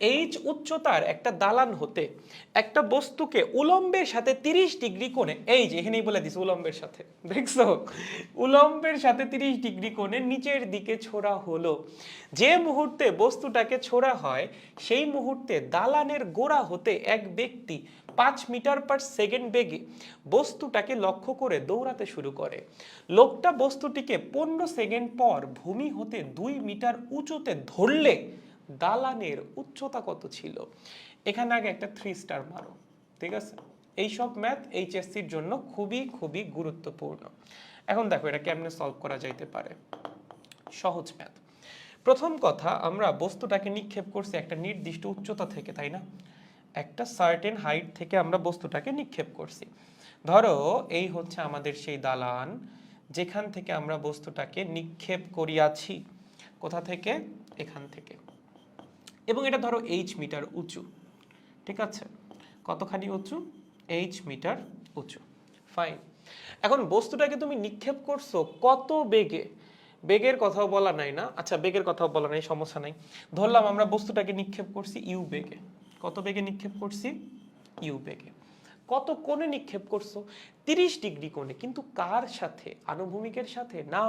H উচ্চতার একটা দালান হতে, একটা বস্তুকে উলম্বের সাথে তিরিশ ডিগ্রি কোণে, এই যে এখানেই বলে দিস উলম্বের সাথে, দেখছ? উলম্বের সাথে তিরিশ ডিগ্রি কোণে নিচের দিকে ছোড়া হলো। যে মুহূর্তে বস্তুটাকে ছোড়া হয়, সেই মুহূর্তে দালানের গোড়া হতে এক ব্যক্তি পাঁচ মিটার পার সেকেন্ড বেগে বস্তুটাকে লক্ষ্য করে দৌড়াতে শুরু করে। লোকটা বস্তুটিকে পনেরো সেকেন্ড পর ভূমি হতে দুই মিটার উঁচুতে ধরলে দালানের উচ্চতা কত ছিল? এখানে আগে একটা থ্রি স্টার মারো, ঠিক আছে? এইসব ম্যাথ এইচএসসির জন্য খুবই খুবই গুরুত্বপূর্ণ। এখন দেখো এটা কেমনে সলভ করা যাইতে পারে। সহজ ম্যাথ প্রথম কথা, আমরা বস্তুটাকে নিক্ষেপ করছি একটা নির্দিষ্ট উচ্চতা থেকে, তাই না? একটা সার্টেন হাইট থেকে আমরা বস্তুটাকে নিক্ষেপ করছি। ধরো, এই হচ্ছে আমাদের সেই দালান, যেখান থেকে আমরা বস্তুটাকে নিক্ষেপ করিয়াছি। কোথা থেকে? এখান থেকে। এবং এটা ধরো এইচ মিটার উঁচু, ঠিক আছে? কতখানি উঁচু? এইচ মিটার উঁচু। ফাইন এখন বস্তুটাকে তুমি নিক্ষেপ করছ কত বেগে? বেগের কথাও বলা নাই না? আচ্ছা বেগের কথাও বলা নাই, সমস্যা নাই। ধরলাম আমরা বস্তুটাকে নিক্ষেপ করছি ইউ বেগে। কত বেগে নিক্ষেপ করছি? ইউ বেগে। কত কোণে নিক্ষেপ করছ? তিরিশ ডিগ্রি কোণে। কিন্তু কার সাথে? আনুভূমিকের সাথে? না,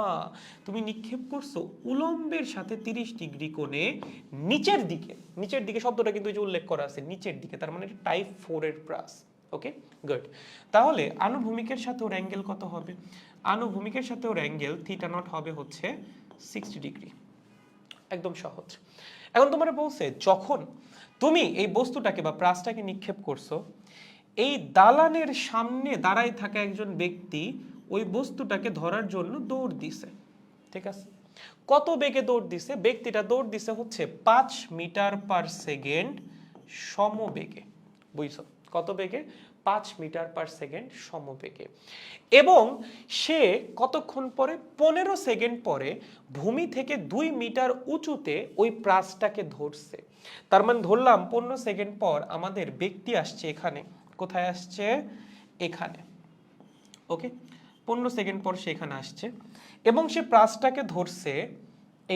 তুমি নিক্ষেপ করছ উলম্বের সাথে তিরিশ ডিগ্রি কোণে নিচের দিকে। নিচের দিকে শব্দটা কিন্তু যে উল্লেখ করা আছে, নিচের দিকে। তার মানে টাইপ ফোর এর প্রাস। ওকে গুড তাহলে আনুভূমিকের সাথে ওর অ্যাঙ্গেল কত হবে? আনুভূমিকের সাথে ওর অ্যাঙ্গেল থিটা নট হবে হচ্ছে সিক্সটি ডিগ্রি। একদম সহজ। এখন তোমার বলছে, যখন তুমি এই বস্তুটাকে বা প্রাসটাকে নিক্ষেপ করছ এই দালানের সামনে দাঁড়ায় থাকা একজন ব্যক্তি ওই বস্তুটাকে ধরার জন্য দৌড় দিছে, ঠিক আছে? কত বেগে দৌড় দিছে? ব্যক্তিটা দৌড় দিছে হচ্ছে পাঁচ মিটার পার সেকেন্ড সমবেগে, বুঝছ? কত বেগে? পাঁচ মিটার পার সেকেন্ড সমবেগে। এবং সে কতক্ষণ পরে? পনেরো সেকেন্ড পরে ভূমি থেকে দুই মিটার উঁচুতে ওই প্রাসটাকে ধরছে। তার মানে ধরলাম, পনেরো সেকেন্ড পর আমাদের ব্যক্তি আসছে এখানে। কোথায় আসছে? এখানে। ওকে পনেরো সেকেন্ড পর সে এখানে আসছে। এবং সে প্রাসটাকে ধরছে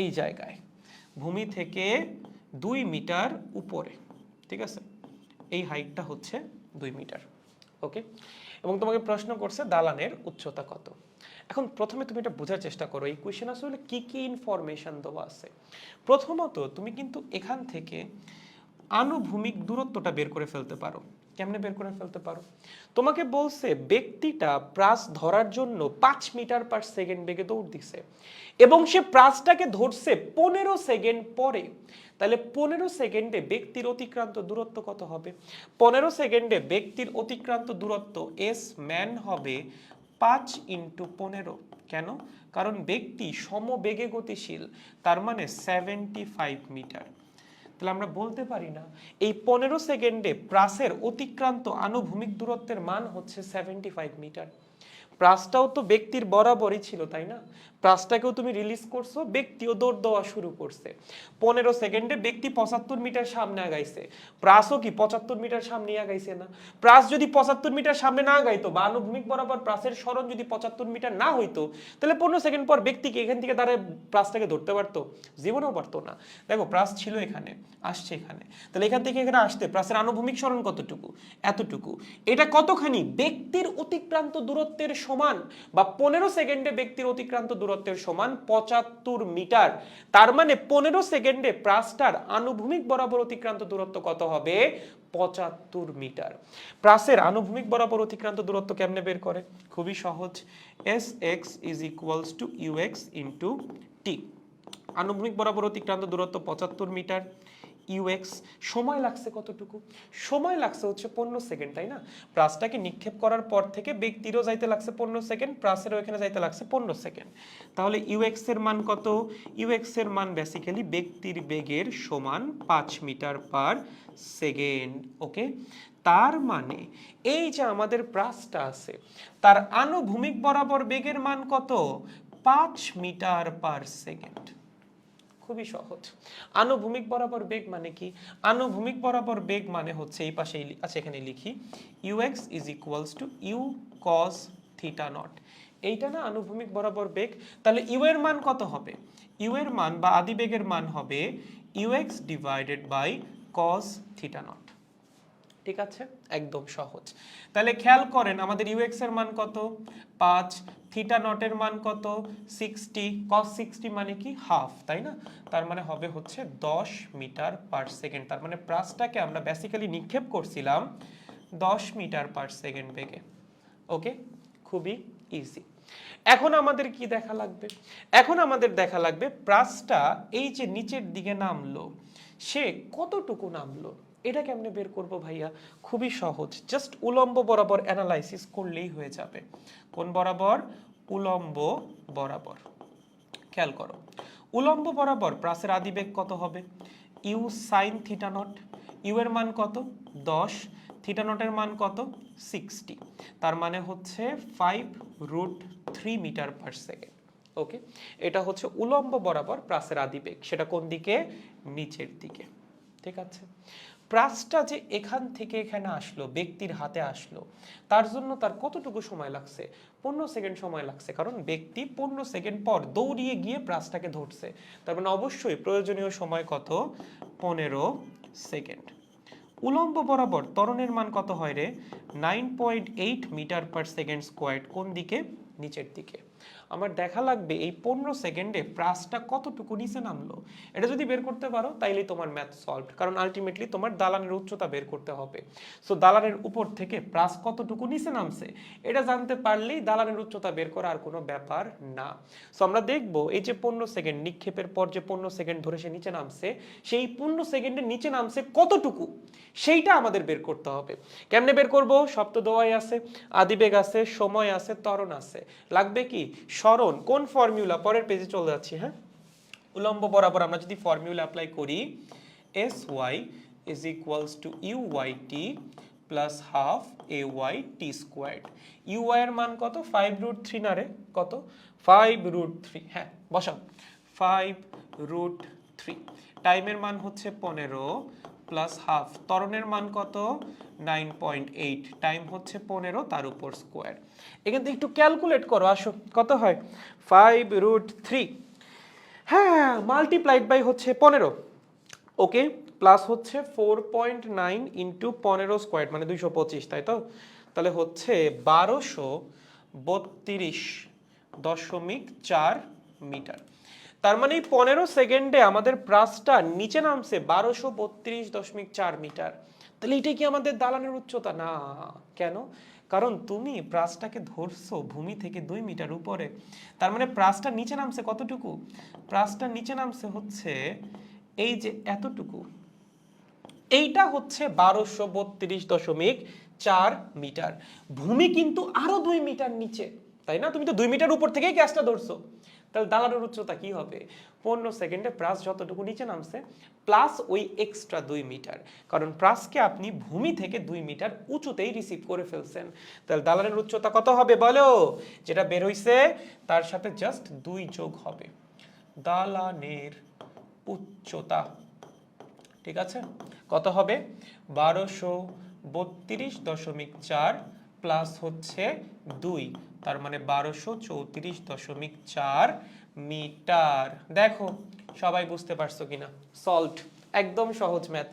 এই জায়গায়। ভূমি থেকে দুই মিটার উপরে। ঠিক আছে? এই হাইটটা হচ্ছে দুই মিটার। ওকে এবং তোমাকে প্রশ্ন করছে, দালানের উচ্চতা কত? এখন প্রথমে তুমি এটা বোঝার চেষ্টা করো। এই কোয়েশ্চেন আসলে কি কি ইনফরমেশন দেওয়া আছে? প্রথমত, তুমি কিন্তু এখান থেকে আনুভূমিক দূরত্বটা বের করে ফেলতে পারো। কেমনে বের করে ফেলতে পারো? তোমাকে বলছে, ব্যক্তিটা প্রাস ধরার জন্য পাঁচ মিটার পার সেকেন্ড বেগে দৌড় দিছে এবং সে প্রাসটাকে ধরছে পনেরো সেকেন্ড পরে। তাহলে পনেরো সেকেন্ডে ব্যক্তির অতিক্রান্ত দূরত্ব কত হবে? পনেরো সেকেন্ডে ব্যক্তির অতিক্রান্ত দূরত্ব এস ম্যান হবে পাঁচ ইন্টু পনেরো। কেন? কারণ ব্যক্তি সমবেগে গতিশীল, তার মানে সেভেন্টি ফাইভ মিটার তাহলে আমরা বলতে পারি না। এই পনেরো সেকেন্ডে প্রাসের অতিক্রান্ত আনুভূমিক দূরত্বের মান হচ্ছে সেভেন্টি ফাইভ মিটার প্রাসটাও তো ব্যক্তির বরাবরই ছিল, তাই না? প্রাসটাকেও তুমি রিলিজ করছ, ব্যক্তিও দৌড় দেওয়া শুরু করছে। পনেরো সেকেন্ডে ব্যক্তি পঁচাত্তর মিটার সামনে আগাইছে। প্রাসও কি পঁচাত্তর মিটার সামনে আগাইছে না? প্রাস যদি পঁচাত্তর মিটার সামনে না আগাইতো বা আনুভূমিক বরাবর প্রাসের স্মরণ যদি পঁচাত্তর মিটার না হইতো, তাহলে পনেরো সেকেন্ড পর ব্যক্তিকে এখান থেকে দাঁড়ায় প্রাসটাকে ধরতে পারতো? জীবনেও পারতো না। দেখো, প্রাস ছিল এখানে, আসছে এখানে। তাহলে এখান থেকে এখানে আসতে প্রাসের আনুভূমিক স্মরণ কতটুকু? এতটুকু। এটা কতখানি? ব্যক্তির অতিক্রান্ত দূরত্বের সমান বা পনেরো সেকেন্ডে ব্যক্তির অতিক্রান্ত দূরত্বের সমান পঁচাত্তর মিটার। তার মানে পনেরো সেকেন্ডে প্রাসটার আনুভূমিক বরাবর অতিক্রান্ত দূরত্ব কত হবে? পঁচাত্তর মিটার। প্রাসের আনুভূমিক বরাবর অতিক্রান্ত দূরত্ব কেমনে বের করে? খুবই সহজ। S X is equals to U X into T. আনুভূমিক বরাবর অতিক্রান্ত দূরত্ব পঁচাত্তর মিটার। ইউএক্স সময় লাগছে কতটুকু? সময় লাগছে হচ্ছে পনেরো সেকেন্ড, তাই না? প্রাসটাকে নিক্ষেপ করার পর থেকে ব্যক্তিরও যাইতে লাগছে পনেরো সেকেন্ড প্রাসেরও এখানে যাইতে লাগছে পনেরো সেকেন্ড। তাহলে ইউএক্স এর মান কত? ইউএক্স এর মান বেসিক্যালি ব্যক্তির বেগের সমান পাঁচ মিটার পার সেকেন্ড, ওকে? তার মানে এই যে আমাদের প্রাসটা আছে, তার আনুভূমিক বরাবর বেগের মান কত? পাঁচ মিটার পার সেকেন্ড। খুবই সহজ। আনুভূমিক বরাবর বেগ মানে কি? আনুভূমিক বরাবর বেগ মানে হচ্ছে এই পাশে আচ্ছা এখানে লিখি U X is equals to U cos theta nought এইটা না আনুভূমিক বরাবর বেগ। তাহলে ইউ এর মান কত হবে? ইউ এর মান বা আদি বেগের মান হবে U X divided by cos theta nought ঠিক আছে? একদম সহজ। তাহলে খেয়াল করেন আমাদের ইউএক্স এর মান কত? পাঁচ থিটা নটের মান কত? সিক্সটি কস সিক্সটি মানে কি? হাফ তাই না? তার মানে হবে হচ্ছে দশ মিটার পার সেকেন্ড তার মানে প্রাসটাকে আমরা বেসিক্যালি নিক্ষেপ করছিলাম দশ মিটার পার সেকেন্ড বেগে। ওকে? খুবই ইজি এখন আমাদের কি দেখা লাগবে? এখন আমাদের দেখা লাগবে প্রাসটা এই যে নিচের দিকে নামলো সে কতটুকু নামলো? এটা কেমনে বের করব ভাইয়া? খুবই সহজ। জাস্ট উলম্ব বরাবর অ্যানালাইসিস করলেই হয়ে যাবে। কোন বরাবর? উলম্ব বরাবর। খেয়াল করো। উলম্ব বরাবর প্রাসের আদিবেগ কত হবে? U sine theta nought U এর মান কত? দশ। থিটা নটের মান কত? সিক্সটি তার মানে হচ্ছে five root three metre per second okay এটা হচ্ছে উলম্ব বরাবর প্রাসের আদিবেগ সেটা কোন দিকে? নিচের দিকে। ঠিক আছে? প্রাসটা যে এখান থেকে এখানে আসলো, ব্যক্তির হাতে আসলো, তার জন্য তার কতটুকু সময় লাগছে? পনেরো সেকেন্ড সময় লাগছে, কারণ ব্যক্তি পনেরো সেকেন্ড পর দৌড়িয়ে গিয়ে প্রাসটাকে ধরছে। তার মানে অবশ্যই প্রয়োজনীয় সময় কত? পনেরো সেকেন্ড। উলম্ব বরাবর ত্বরণের মান কত হয় রে? Nine point eight metre per second square কোন দিকে? নিচের দিকে। আমার দেখা লাগবে এই পনেরো সেকেন্ডে প্রাসটা কতটুকু নিচে নামলো? এটা যদি বের করতে পারো, তাইলে তোমার ম্যাথ সলভ কারণ আলটিমেটলি তোমার দালানের উচ্চতা বের করতে হবে। সো দালানের উপর থেকে প্রাস কতটুকু নিচে নামছে, এটা জানতে পারলেই দালানের উচ্চতা বের করা আর কোনো ব্যাপার না। সো আমরা দেখব এই যে পনেরো সেকেন্ড, নিক্ষেপের পর যে পনেরো সেকেন্ড ধরে সে নিচে নামছে, সেই পনেরো সেকেন্ডের নিচে নামছে কতটুকু? সেইটা আমাদের বের করতে হবে। কেমনে বের করব? সপ্ত দোয়াই আছে, আদিবেগ আছে, সময় আছে, ত্বরণ আছে। লাগবে কি? স্মরণ, কোন ফর্মুলা পরের পেজে চলে যাচ্ছি হ্যাঁ? উলম্ব বরাবর আমরা যদি ফর্মুলা অ্যাপ্লাই করি S Y is equals to U Y T plus half A Y T squared U Y এর মান কত? ফাইভ রুট থ্রি না রে? কত? ফাইভ রুট থ্রি হ্যাঁ বসাও। ফাইভ রুট থ্রি টাইমের মান হচ্ছে পনেরো। প্লাস হাফ ত্বরণের মান কত? নাইন পয়েন্ট এইট টাইম হচ্ছে পনেরো, তার উপর স্কোয়ার এখান থেকে একটু ক্যালকুলেট করো, আসো, কত হয়? ফাইভ রুট থ্রি হ্যাঁ মাল্টিপ্লাইড বাই হচ্ছে পনেরো ওকে প্লাস হচ্ছে ফোর পয়েন্ট নাইন ইন্টু পনেরো স্কোয়ার মানে দুইশো পঁচিশ, তাই তো? তাহলে হচ্ছে বারোশো বত্রিশ দশমিক চার মিটার। তার মানে পনেরো সেকেন্ডে আমাদের প্রাসটা নিচে নামছে বারোশো বত্রিশ দশমিক চার মিটার। তাহলে এটাই কি আমাদের দালানের উচ্চতা? না, কেন? কারণ তুমি প্রাসটাকে ধরছো ভূমি থেকে দুই মিটার উপরে। তার মানে প্রাসটা নিচে নামছে কতটুকু? প্রাসটা নিচে নামছে হচ্ছে এই যে এতটুকু। এইটা হচ্ছে বারোশো বত্রিশ দশমিক চার মিটার। ভূমি কিন্তু আরও দুই মিটার নিচে, তাই না? তুমি তো দুই মিটার উপর থেকেই গ্যাসটা ধরছো। তাহলে দালানের উচ্চতা কি হবে? পনেরো সেকেন্ডে প্রাস যতটুকু নিচে নামছে, প্লাস ওই এক্সট্রা দুই মিটার। কারণ প্রাসকে আপনি ভূমি থেকে দুই মিটার উঁচুতেই রিসিভ করে ফেলছেন। তাহলে দালানের উচ্চতা কত হবে বলো? যেটা বের হইছে, তার সাথে জাস্ট দুই যোগ হবে। দালানের উচ্চতা, ঠিক আছে? কত হবে? বারোশো বত্রিশ দশমিক চার প্লাস হচ্ছে দুই। তার মানে বারোশো চৌত্রিশ দশমিক চার মিটার। দেখো, সবাই বুঝতে পারছ কিনা। সল্ট, একদম সহজ ম্যাথ।